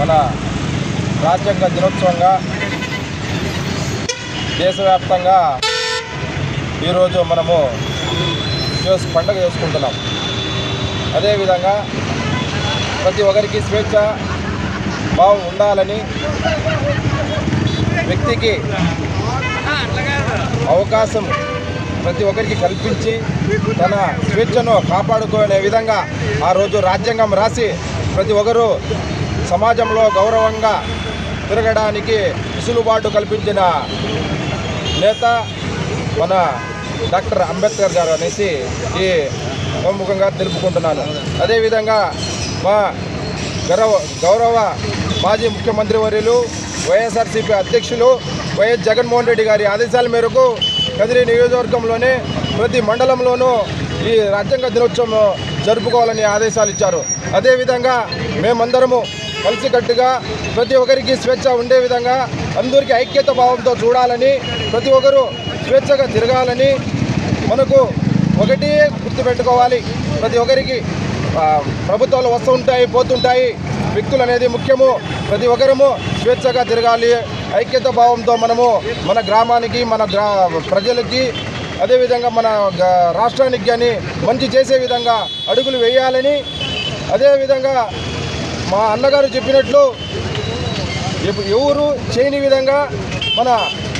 మన రాజ్యాంగ దినోత్సవంగా దేశవ్యాప్తంగా ఈరోజు మనము చేసు పండగ చేసుకుంటున్నాం. అదేవిధంగా ప్రతి ఒక్కరికి స్వేచ్ఛ బాగు ఉండాలని వ్యక్తికి అవకాశం ప్రతి ఒక్కరికి కల్పించి తన స్వేచ్ఛను కాపాడుకునే విధంగా ఆ రోజు రాజ్యాంగం రాసి ప్రతి ఒక్కరూ సమాజంలో గౌరవంగా తిరగడానికి విసులుబాటు కల్పించిన నేత మన డాక్టర్ అంబేద్కర్ గారు అనేసి ఈ ప్రముఖంగా తెలుపుకుంటున్నాను. అదేవిధంగా మా గౌరవ గౌరవ మాజీ ముఖ్యమంత్రి వర్యులు వైఎస్ఆర్సీపీ అధ్యక్షులు వైఎస్ జగన్మోహన్ రెడ్డి గారి ఆదేశాల మేరకు కదిరి నియోజకవర్గంలోనే ప్రతి మండలంలోనూ ఈ రాజ్యాంగ దినోత్సవం జరుపుకోవాలని ఆదేశాలు ఇచ్చారు. అదేవిధంగా మేమందరము కలిసికట్టుగా ప్రతి ఒక్కరికి స్వేచ్ఛ ఉండే విధంగా అందరికీ ఐక్యత భావంతో చూడాలని ప్రతి ఒక్కరూ స్వేచ్ఛగా తిరగాలని మనకు ఒకటి గుర్తుపెట్టుకోవాలి. ప్రతి ఒక్కరికి ప్రభుత్వాలు వస్తుంటాయి పోతుంటాయి. వ్యక్తులు అనేది ముఖ్యము. ప్రతి ఒక్కరము స్వేచ్ఛగా తిరగాలి. ఐక్యత భావంతో మనము మన గ్రామానికి మన గ్రా ప్రజలకి అదేవిధంగా మన రాష్ట్రానికి కానీ మంచి చేసే విధంగా అడుగులు వేయాలని అదేవిధంగా మా అన్నగారు చెప్పినట్లు ఎవరు చేయని విధంగా మన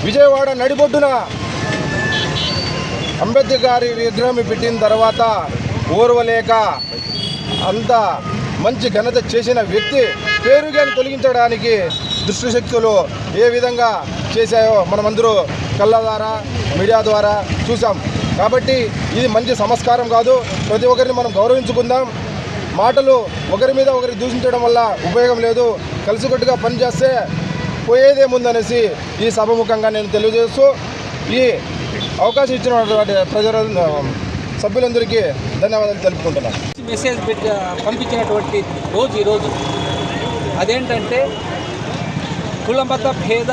విజయవాడ నడిబొడ్డున అంబేద్కర్ గారి విగ్రహం పెట్టిన తర్వాత ఓర్వలేక అంత మంచి ఘనత చేసిన వ్యక్తి పేరుగాని తొలగించడానికి దుష్టశక్తులు ఏ విధంగా చేశాయో మనమందరూ కళ్ళ ద్వారా మీడియా ద్వారా చూసాం కాబట్టి ఇది మంచి సంస్కారం కాదు. ప్రతి ఒక్కరిని మనం గౌరవించుకుందాం. మాటలు ఒకరి మీద ఒకరి దూషించడం వల్ల ఉపయోగం లేదు. కలిసికట్టుగా పనిచేస్తే పోయేదేముందనేసి ఈ సభముఖంగా నేను తెలియజేస్తూ ఈ అవకాశం ఇచ్చినటువంటి ప్రజల సభ్యులందరికీ ధన్యవాదాలు తెలుపుకుంటున్నాను. మెసేజ్ పెట్టి పంపించినటువంటి రోజు ఈరోజు అదేంటంటే కులమత భేద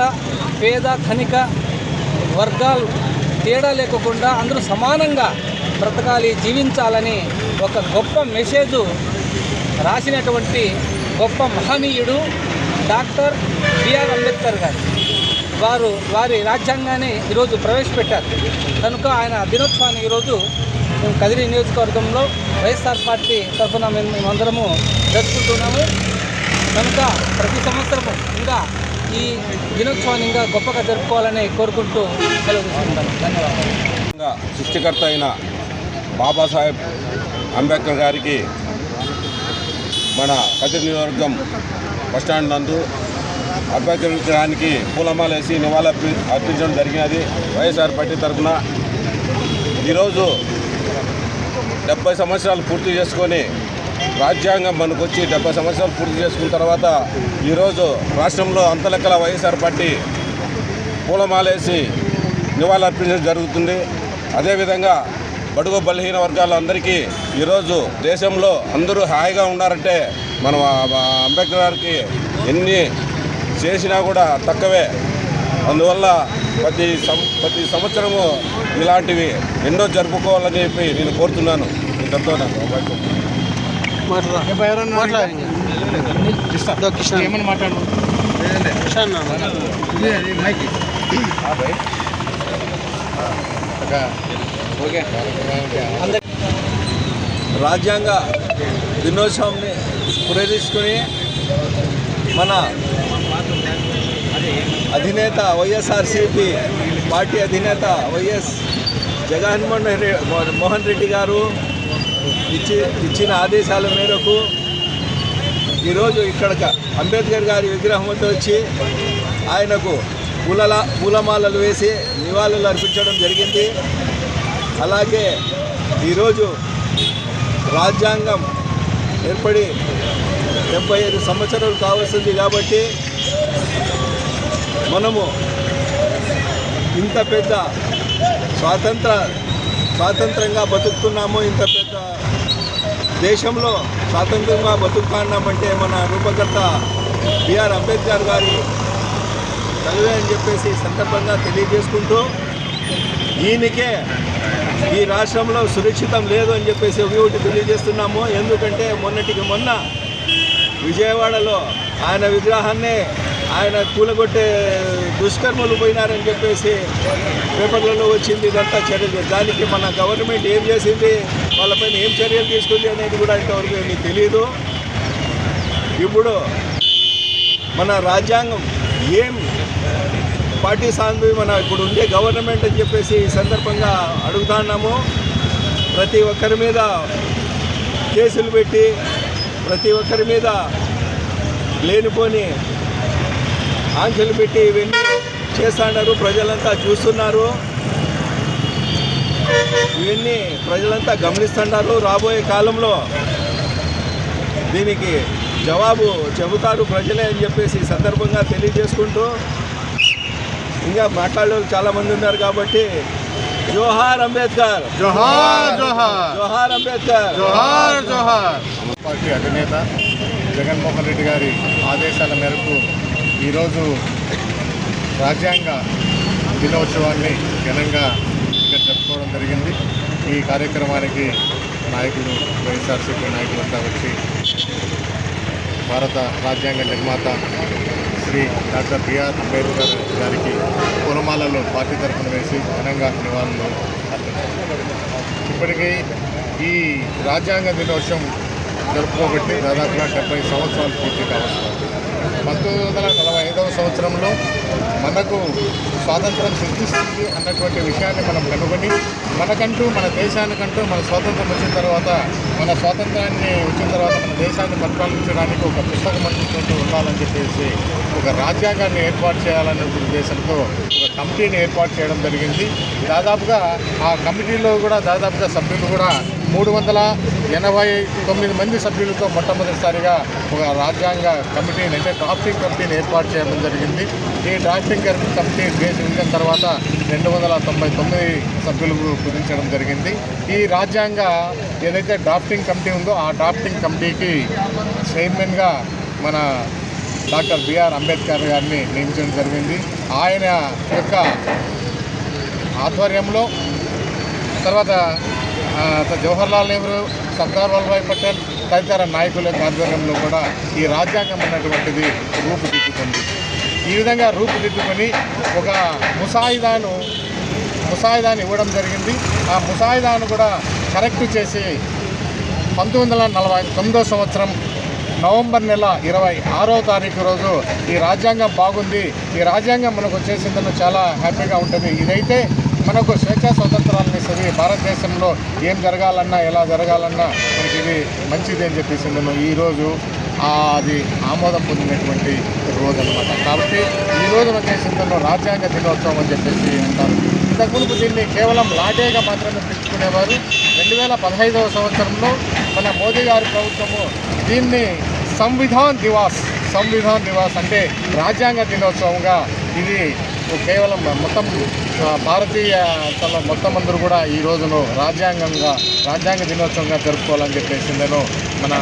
పేద ధనిక వర్గాలు తేడా లేకుండా అందరూ సమానంగా బ్రతకాలి జీవించాలని ఒక గొప్ప మెసేజ్ రాసినటువంటి గొప్ప మహనీయుడు డాక్టర్ బిఆర్ అంబేద్కర్ గారు. వారు వారి రాజ్యాంగాన్ని ఈరోజు ప్రవేశపెట్టారు. కనుక ఆయన దినోత్సవాన్ని ఈరోజు మేము కదిరి నియోజకవర్గంలో వైఎస్ఆర్ పార్టీ తరఫున మేము మేమందరము జరుపుకుంటున్నాము. కనుక ప్రతి సంవత్సరము ఇంకా ఈ దినోత్సవాన్ని ఇంకా గొప్పగా జరుపుకోవాలని కోరుకుంటూ సెలవు తీసుకుంటాను. ధన్యవాదాలు. సృష్టికర్త అయిన బాబాసాహెబ్ అంబేద్కర్ గారికి మన కదిరి నియోజకవర్గం బస్టాండ్ నందు అంబేద్కర్ విగ్రహానికి పూలమాల వేసి నివాళులు అర్పించడం జరిగినది. వైఎస్ఆర్ పార్టీ తరఫున ఈరోజు డెబ్బై సంవత్సరాలు పూర్తి చేసుకొని రాజ్యాంగం మనకు వచ్చి డెబ్బై సంవత్సరాలు పూర్తి చేసుకున్న తర్వాత ఈరోజు రాష్ట్రంలో అంతలెక్కల వైఎస్ఆర్ పార్టీ పూలమాలేసి నివాళులు అర్పించడం జరుగుతుంది. అదేవిధంగా బడుగు బలహీన వర్గాలందరికీ ఈరోజు దేశంలో అందరూ హాయిగా ఉన్నారంటే మనం అంబేద్కర్ గారికి ఎన్ని చేసినా కూడా తక్కువే అందువల్ల ప్రతి సం ప్రతి సంవత్సరము ఇలాంటివి ఎన్నో జరుపుకోవాలని చెప్పి నేను కోరుతున్నాను ఇంతతో నాకు ఓకే. అందరి రాజ్యాంగ దినోత్సవంని ప్రేరేసుకుని మన అధినేత వైఎస్ఆర్సిపి పార్టీ అధినేత వైఎస్ జగన్మోహన్ రెడ్డి మోహన్ రెడ్డి గారు ఇచ్చి ఇచ్చిన ఆదేశాల మేరకు ఈరోజు ఇక్కడ అంబేద్కర్ గారి విగ్రహం వద్ద వచ్చి ఆయనకు పూలల పూలమాలలు వేసి నివాళులు అర్పించడం జరిగింది. అలాగే ఈరోజు రాజ్యాంగం ఏర్పడి డెబ్బై ఐదు సంవత్సరాలు కావాల్సింది కాబట్టి మనము ఇంత పెద్ద స్వాతంత్ర స్వాతంత్రంగా బతుకుతున్నాము ఇంత పెద్ద దేశంలో స్వాతంత్రంగా బతుకుతున్నామంటే మన రూపకర్త బిఆర్ అంబేద్కర్ గారి చదివే అని చెప్పేసి సందర్భంగా తెలియజేసుకుంటూ ఈయనకే ఈ రాష్ట్రంలో సురక్షితం లేదు అని చెప్పేసి ఒకటి తెలియజేస్తున్నాము. ఎందుకంటే మొన్నటికి మొన్న విజయవాడలో ఆయన విగ్రహాన్ని ఆయన కూలగొట్టే దుష్కర్మలు పోయినారని చెప్పేసి పేపర్లలో వచ్చింది. ఇదంతా చర్యలు. దానికి మన గవర్నమెంట్ ఏం చేసింది? వాళ్ళపైన ఏం చర్యలు తీసుకుంది అనేది కూడా ఇంతవరకు మీకు తెలియదు ఇప్పుడు మన రాజ్యాంగం ఏం పార్టీ సాంగ్వి మన ఇప్పుడు ఉండే గవర్నమెంట్ అని చెప్పేసి ఈ సందర్భంగా అడుగుతున్నాము ప్రతి ఒక్కరి మీద కేసులు పెట్టి ప్రతి ఒక్కరి మీద లేనిపోని ఆంక్షలు పెట్టి ఇవన్నీ చేస్తున్నారు ప్రజలంతా చూస్తున్నారు. ఇవన్నీ ప్రజలంతా గమనిస్తున్నారు రాబోయే కాలంలో దీనికి జవాబు చెబుతారు ప్రజలే అని చెప్పేసి సందర్భంగా తెలియజేసుకుంటూ ఇంకా మాట్లాడే వాళ్ళు చాలా మంది ఉన్నారు కాబట్టి జోహార్ అంబేద్కర్. జోహార్ జోహార్. జోహార్ అంబేద్కర్. జోహార్. జోహార్. పార్టీ అధినేత జగన్మోహన్ రెడ్డి గారి ఆదేశాల మేరకు ఈరోజు రాజ్యాంగ దినోత్సవాన్ని ఘనంగా ఇక్కడ జరుపుకోవడం జరిగింది. ఈ కార్యక్రమానికి నాయకులు వైఎస్ఆర్సీపీ నాయకులంతా వచ్చి భారత రాజ్యాంగ నిర్మాత శ్రీ డాక్టర్ బిఆర్ అంబేద్కర్ గారికి పూలమాలలో పార్టీ తరఫున వేసి ఘనంగా నివాళులు ఇప్పటికీ ఈ రాజ్యాంగ దినోత్సవం జరుపుకోబట్టి దాదాపుగా డెబ్బై సంవత్సరాలు పూర్తి కావస్తుంది. పంతొమ్మిది వందల నలభై ఐదవ సంవత్సరంలో మనకు స్వాతంత్రం సిద్ధిస్తుంది అన్నటువంటి విషయాన్ని మనం కనుగొని మనకంటూ మన దేశానికంటూ మన స్వాతంత్రం వచ్చిన తర్వాత మన స్వాతంత్రాన్ని వచ్చిన తర్వాత మన దేశాన్ని పరిపాలించడానికి ఒక పుస్తకం అందించుకుంటూ ఉండాలని చెప్పేసి ఒక రాజ్యాంగాన్ని ఏర్పాటు చేయాలనే ఉద్దేశంతో ఒక కమిటీని ఏర్పాటు చేయడం జరిగింది. దాదాపుగా ఆ కమిటీలో కూడా దాదాపుగా సభ్యులు కూడా మూడు వందల ఎనభై తొమ్మిది మంది సభ్యులతో మొట్టమొదటిసారిగా ఒక రాజ్యాంగ కమిటీని అంటే డ్రాఫ్టింగ్ కమిటీని ఏర్పాటు చేయడం జరిగింది. ఈ డ్రాఫ్టింగ్ కమిటీ దేశం తర్వాత రెండు వందల తొంభై తొమ్మిది సభ్యులు కుదించడం జరిగింది. ఈ రాజ్యాంగ ఏదైతే డ్రాఫ్టింగ్ కమిటీ ఉందో ఆ డ్రాఫ్టింగ్ కమిటీకి చైర్మన్గా మన డాక్టర్ బిఆర్ అంబేద్కర్ గారిని నియమించడం జరిగింది. ఆయన యొక్క ఆధ్వర్యంలో తర్వాత జవహర్లాల్ నెహ్రూ సర్దార్ వల్లభాయ్ పటేల్ తదితర నాయకుల ఆధ్వర్యంలో కూడా ఈ రాజ్యాంగం అన్నటువంటిది రూపుదిద్దుకుంది. ఈ విధంగా రూపుదిద్దుకొని ఒక ముసాయిదాను ముసాయిదాను ఇవ్వడం జరిగింది. ఆ ముసాయిదాను కూడా కరెక్ట్ చేసి పంతొమ్మిది నలభై తొమ్మిదో సంవత్సరం నవంబర్ నెల ఇరవై ఆరో తారీఖు రోజు ఈ రాజ్యాంగం బాగుంది. ఈ రాజ్యాంగం మనకు వచ్చేసిందని చాలా హ్యాపీగా ఉంటుంది. ఇదైతే మనకు స్వేచ్ఛా స్వతంత్రాలని సరి భారతదేశంలో ఏం జరగాలన్నా ఎలా జరగాలన్నా మనకి ఇది మంచిది అని చెప్పేసి నేను ఈరోజు ఆ, అది ఆమోదం పొందినటువంటి రోజు అనమాట కాబట్టి ఈ రోజు వచ్చేసిందను రాజ్యాంగ దినోత్సవం అని చెప్పేసి అంటారు. ఇంతకు మునుపు దీన్ని కేవలం లాటేగా మాత్రమే పిలుచుకునేవారు రెండు వేల పదహైదవ సంవత్సరంలో మన మోదీ గారి ప్రభుత్వము దీన్ని సంవిధాన్ దివాస్ సంవిధాన్ దివాస్ అంటే రాజ్యాంగ దినోత్సవంగా ఇది కేవలం మొత్తం భారతీయ తల మొత్తం అందరూ కూడా ఈ రోజును రాజ్యాంగంగా రాజ్యాంగ దినోత్సవంగా జరుపుకోవాలని చెప్పేసి నేను మన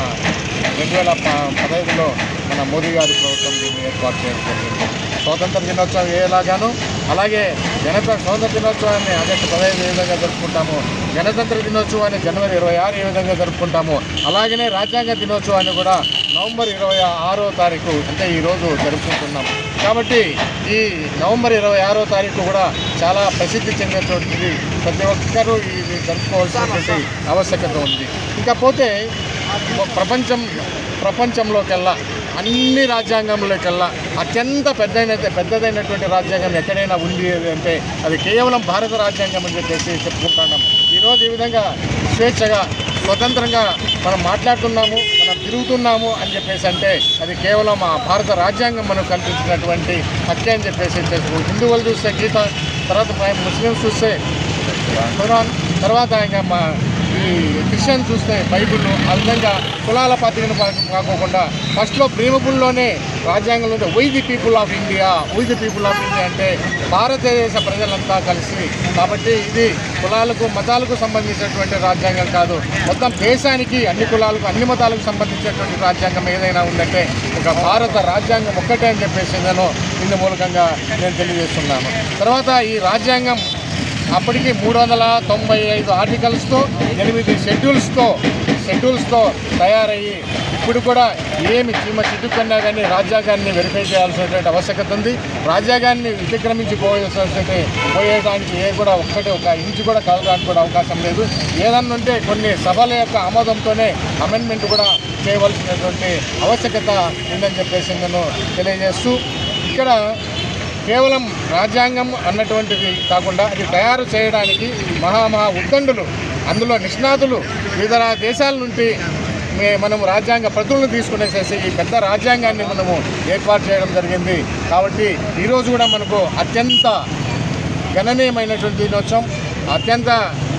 రెండు వేల పదహైదులో మన మోదీ గారి ప్రభుత్వం దీన్ని ఏర్పాటు చేయడం స్వాతంత్ర దినోత్సవం ఏలాగాను అలాగే గణతంత్ర స్వాతంత్ర దినోత్సవాన్ని ఆగస్టు పదహైదు ఏ విధంగా జరుపుకుంటాము గణతంత్ర దినోత్సవాన్ని జనవరి ఇరవై ఆరు ఏ విధంగా జరుపుకుంటాము అలాగనే రాజ్యాంగ దినోత్సవాన్ని కూడా నవంబర్ ఇరవై ఆరో తారీఖు అంటే ఈరోజు జరుపుకుంటున్నాం. కాబట్టి ఈ నవంబర్ ఇరవై ఆరో తారీఖు కూడా చాలా ప్రసిద్ధి చెందినటువంటిది. ప్రతి ఒక్కరూ ఇది జరుపుకోవాల్సినటువంటి ఆవశ్యకత ఉంది. ఇకపోతే ప్రపంచం ప్రపంచంలోకెల్లా అన్ని రాజ్యాంగంలోకెల్లా అత్యంత పెద్దైన పెద్దదైనటువంటి రాజ్యాంగం ఎక్కడైనా ఉంది అంటే అది కేవలం భారత రాజ్యాంగం అని చెప్పేసి చెప్పుకుంటున్నాం ఈరోజు ఈ విధంగా స్వేచ్ఛగా స్వతంత్రంగా మనం మాట్లాడుతున్నాము. తిరుగుతున్నాము అని చెప్పేసి అంటే అది కేవలం ఆ భారత రాజ్యాంగం మనకు కల్పించినటువంటి హక్కే అని చెప్పేసి హిందువులు చూస్తే గీత తర్వాత ముస్లిమ్స్ చూస్తే తర్వాత ఇంకా మా క్రిస్టియన్ చూస్తే బైబిల్ ఆ విధంగా కులాల పాత్రికను కాకోకుండా ఫస్ట్లో ప్రేమపుల్లోనే రాజ్యాంగంలో we the people of India we the people of India అంటే భారతదేశ ప్రజలంతా కలిసి. కాబట్టి ఇది కులాలకు మతాలకు సంబంధించినటువంటి రాజ్యాంగం కాదు. మొత్తం దేశానికి అన్ని కులాలకు అన్ని మతాలకు సంబంధించినటువంటి రాజ్యాంగం ఏదైనా ఉందంటే ఒక భారత రాజ్యాంగం ఒక్కటే అని చెప్పేసి నేను ఇందు మూలకంగా నేను తెలియజేస్తున్నాను. తర్వాత ఈ రాజ్యాంగం అప్పటికి మూడు వందల తొంభై ఐదు ఆర్టికల్స్తో ఎనిమిది షెడ్యూల్స్తో షెడ్యూల్స్తో తయారయ్యి ఇప్పుడు కూడా ఏమి చీమ చిట్టుకున్నా కానీ రాజ్యాంగాన్ని వెరిఫై చేయాల్సినటువంటి ఆవశ్యకత ఉంది. రాజ్యాంగాన్ని అతిక్రమించి పోయేదానికి ఏ కూడా ఒక్కటి ఒక ఇంచు కూడా కలగడానికి కూడా అవకాశం లేదు. ఏదన్నా ఉంటే కొన్ని సభల యొక్క ఆమోదంతోనే అమెండ్మెంట్ కూడా చేయవలసినటువంటి ఆవశ్యకత ఉందని చెప్పేసి నేను తెలియజేస్తూ ఇక్కడ కేవలం రాజ్యాంగం అన్నటువంటిది కాకుండా అది తయారు చేయడానికి మహామహా ఉద్దండులు అందులో నిష్ణాతులు వివిధ దేశాల నుండి మే మనం రాజ్యాంగ ప్రతులను తీసుకునేసేసి ఈ పెద్ద రాజ్యాంగాన్ని మనము ఏర్పాటు చేయడం జరిగింది. కాబట్టి ఈరోజు కూడా మనకు అత్యంత గణనీయమైనటువంటి దినోత్సవం అత్యంత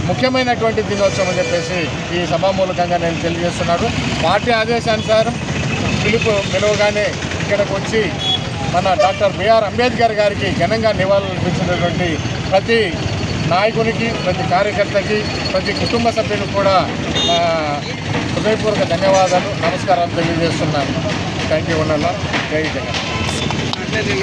ముఖ్యమైనటువంటి దినోత్సవం అని చెప్పేసి ఈ సభామూలకంగా నేను తెలియజేస్తున్నాను. పార్టీ ఆదేశానుసారం పిలుపు పిలువగానే ఇక్కడికి వచ్చి మన డాక్టర్ బిఆర్ అంబేద్కర్ గారికి ఘనంగా నివాళులు అర్పించినటువంటి ప్రతి నాయకునికి ప్రతి కార్యకర్తకి ప్రతి కుటుంబ సభ్యులకు కూడా హృదయపూర్వక ధన్యవాదాలు నమస్కారాలు తెలియజేస్తున్నాను. థ్యాంక్ యూ ఉండాల జై జగన్.